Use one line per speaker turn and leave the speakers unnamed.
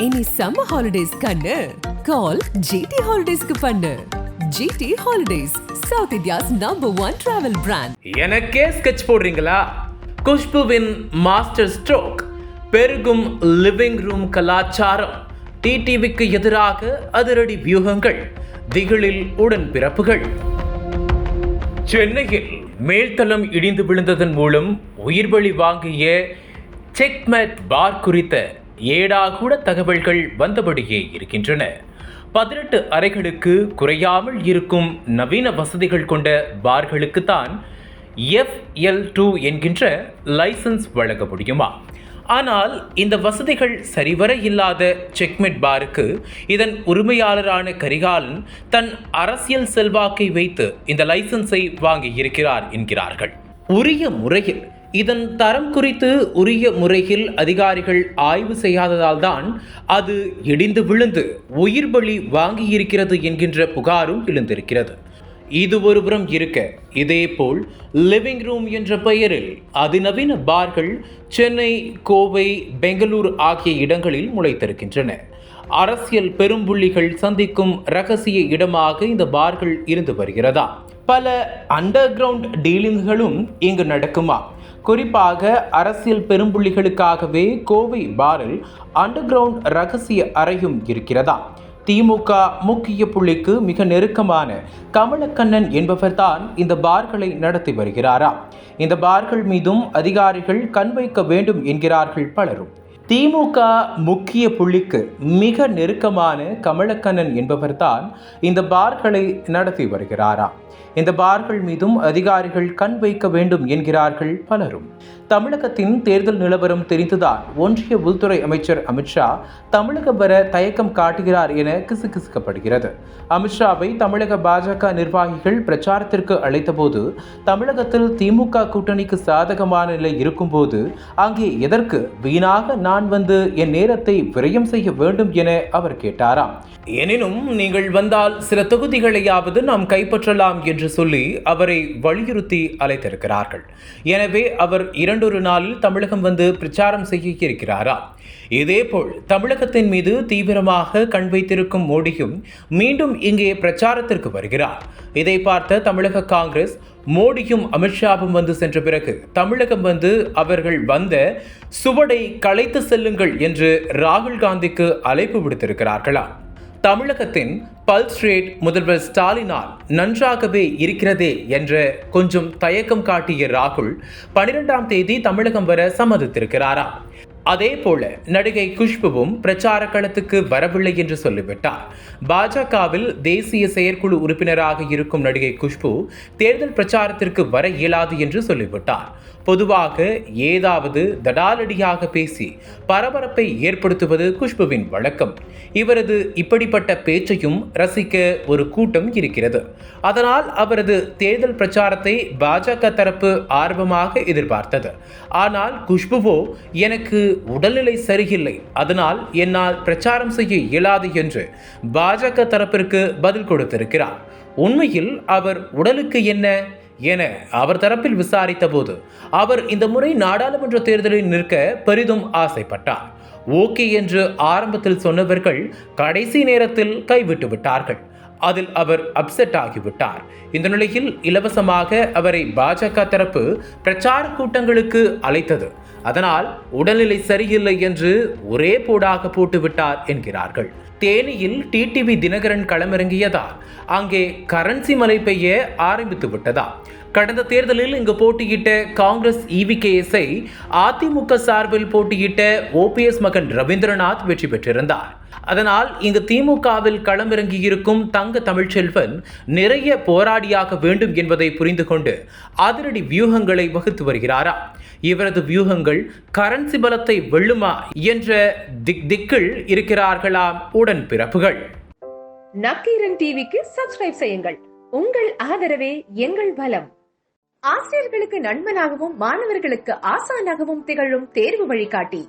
இனி summer holidays கண்ணு. கால் GT ஹாலிடேஸ்க்கு பண்ணு. GT holidays south India's number one travel brand
எனக்கே ஸ்கெட்ச் போடுறீங்களா? குஷ்புவின் மாஸ்டர் ஸ்ட்ரோக் பெருகும் லிவிங் ரூம் கலாச்சாரம் டிடிவிக்கு எதிராக அதிரடி வியூகங்கள் திகிலில் உடன் பிறப்புகள் சென்னையில் மேல்தளம் இடிந்து விழுந்ததன் மூலம் உயிர்பலி வாங்கிய செக்மெட் பார் குறித்த ஏடாகூட தகவல்கள் வந்தபடியே இருக்கின்றன. பதினெட்டு அறைகளுக்கு குறையாமல் இருக்கும் நவீன வசதிகள் கொண்ட பார்களுக்கு தான் எஃப்எல் டூ என்கின்ற லைசன்ஸ் வழங்க முடியுமா? ஆனால் இந்த வசதிகள் சரிவர இல்லாத செக்மெட் பாருக்கு இதன் உரிமையாளரான கரிகாலன் தன் அரசியல் செல்வாக்கை வைத்து இந்த லைசன்ஸை வாங்கி இருக்கிறார் என்கிறார்கள். உரிய முறையில் இதன் தரம் குறித்து உரிய முறையில் அதிகாரிகள் ஆய்வு செய்யாததால் தான் அது இடிந்து விழுந்து உயிர் பலி வாங்கியிருக்கிறது என்கின்ற புகாரும் எழுந்திருக்கிறது. இது ஒருபுறம் இருக்க இதேபோல் லிவிங் ரூம் என்ற பெயரில் அதிநவீன பார்கள் சென்னை கோவை பெங்களூர் ஆகிய இடங்களில் முளைத்திருக்கின்றன. அரசியல் பெரும்புள்ளிகள் சந்திக்கும் ரகசிய இடமாக இந்த பார்கள் இருந்து வருகிறதா? பல அண்டர் கிரவுண்ட் டீலிங்குகளும் இங்கு நடக்குமா? குறிப்பாக அரசியல் பெரும்புள்ளிகளுக்காகவே கோவை பாரில் அண்டர் கிரவுண்ட் ரகசிய அறையும் இருக்கிறதா? திமுக முக்கிய புள்ளிக்கு மிக நெருக்கமான கமலக்கண்ணன் என்பவர்தான் இந்த பார்களை நடத்தி வருகிறாரா? இந்த பார்கள் மீதும் அதிகாரிகள் கண் வைக்க வேண்டும் என்கிறார்கள் பலரும். திமுக முக்கிய புள்ளிக்கு மிக நெருக்கமான கமலக்கண்ணன் என்பவர்தான் இந்த பார்களை நடத்தி வருகிறாராம் இந்த பார்கள் மீதும் அதிகாரிகள் கண் வைக்க வேண்டும் என்கிறார்கள் பலரும். தமிழகத்தின் தேர்தல் நிலவரம் தெரிந்துதான் ஒன்றிய உள்துறை அமைச்சர் அமித்ஷா தமிழகம் வர தயக்கம் காட்டுகிறார் என கிசுகிசுக்கப்படுகிறது. அமித்ஷாவை தமிழக பாஜக நிர்வாகிகள் பிரச்சாரத்திற்கு அழைத்தபோது தமிழகத்தில் திமுக கூட்டணிக்கு சாதகமான நிலை இருக்கும்போது அங்கே எதற்கு வீணாக நான் வந்து என் நேரத்தை விரயம் செய்ய வேண்டும் என அவர் கேட்டாராம். எனினும் நீங்கள் வந்தால் சில தொகுதிகளையாவது நாம் கைப்பற்றலாம் என்று சொல்லி அவரை வலியுறுத்தி அழைத்திருக்கிறார்கள். எனவே அவர் இரண்டு இரண்டொரு நாளில் தமிழகம் வந்து பிரச்சாரம் செய்ய இருக்கிறாரா இதேபோல் தமிழகத்தின் மீது தீவிரமாக கண் வைத்திருக்கும் மோடியும் மீண்டும் இங்கே பிரச்சாரத்திற்கு வருகிறார். இதை பார்த்த தமிழக காங்கிரஸ் மோடியும் அமித்ஷாவும் வந்து சென்ற பிறகு தமிழகம் வந்து அவர்கள் வந்த சுவடை களைத்து செல்லுங்கள் என்று ராகுல் காந்திக்கு அழைப்பு விடுத்திருக்கிறார்களா? தமிழகத்தின் பல்ஸ் ரேட் முதல்வர் ஸ்டாலினால் நன்றாகவே இருக்கிறதே என்று கொஞ்சம் தயக்கம் காட்டிய ராகுல் பனிரெண்டாம் தேதி தமிழகம் வர சம்மதித்திருக்கிறாராம். அதே போல நடிகை குஷ்புவும் பிரச்சார களத்துக்கு வரவில்லை என்று சொல்லிவிட்டார். பாஜகவில் தேசிய செயற்குழு உறுப்பினராக இருக்கும் நடிகை குஷ்பு தேர்தல் பிரச்சாரத்திற்கு வர இயலாது என்று சொல்லிவிட்டார். பொதுவாக ஏதாவது தடாலடியாக பேசி பரபரப்பை ஏற்படுத்துவது குஷ்புவின் வழக்கம். இவரது இப்படிப்பட்ட பேச்சையும் ரசிக்க ஒரு கூட்டம் இருக்கிறது. அதனால் அவரது தேர்தல் பிரச்சாரத்தை பாஜக தரப்பு ஆர்வமாக எதிர்பார்த்தது. ஆனால் குஷ்புவோ எனக்கு உடல்நிலை சரியில்லை. அதனால் என்னால் பிரச்சாரம் செய்ய இயலாது என்று பாஜக தரப்பிற்கு பதில் கொடுத்திருக்கிறார். உண்மையில் அவர் உடலுக்கு என்ன என அவர் தரப்பில் விசாரித்த போது அவர் இந்த முறை நாடாளுமன்ற தேர்தலில் நிற்க பெரிதும் ஆசைப்பட்டார். ஓகே என்று ஆரம்பத்தில் சொன்னவர்கள் கடைசி நேரத்தில் கைவிட்டு விட்டார்கள். அதில் அவர் அப்செட் ஆகிவிட்டார். இந்த நிலையில் இலவசமாக அவரை பாஜக தரப்பு பிரச்சார கூட்டங்களுக்கு அழைத்தது. அதனால் உடல்நிலை சரியில்லை என்று ஒரே போடாக போட்டுவிட்டார் என்கிறார்கள். தேனியில் டிடிவி தினகரன் களமிறங்கியதால் அங்கே கரன்சி மலை பெய்ய ஆரம்பித்து விட்டதா? கடந்த தேர்தலில் இங்கு போட்டியிட்ட காங்கிரஸ் இவிகேஎஸ்ஐ அதிமுக சார்பில் போட்டியிட்ட ஓபிஎஸ் மகன் ரவீந்திரநாத் வெற்றி பெற்றிருந்தார். அதனால் இங்கு திமுகவில் களமிறங்கியிருக்கும் தங்க தமிழ்ச்செல்வன் நிறைய போராடியாக வேண்டும் என்பதை புரிந்து கொண்டு அதிரடி வியூகங்களை வகுத்து வருகிறாரா? இவரது வியூகங்கள் கரன்சி பலத்தை வெல்லுமா என்ற திக் திக்கில் இருக்கிறார்களாம் உடன் பிறப்புகள்.
நக்கீரன் டிவிக்கு சப்ஸ்கிரைப் செய்யுங்கள். உங்கள் ஆதரவே எங்கள் பலம் ஆசிரியர்களுக்கு நண்பனாகவும் மாணவர்களுக்கு ஆசானாகவும் திகழும் தேர்வு வழிகாட்டி.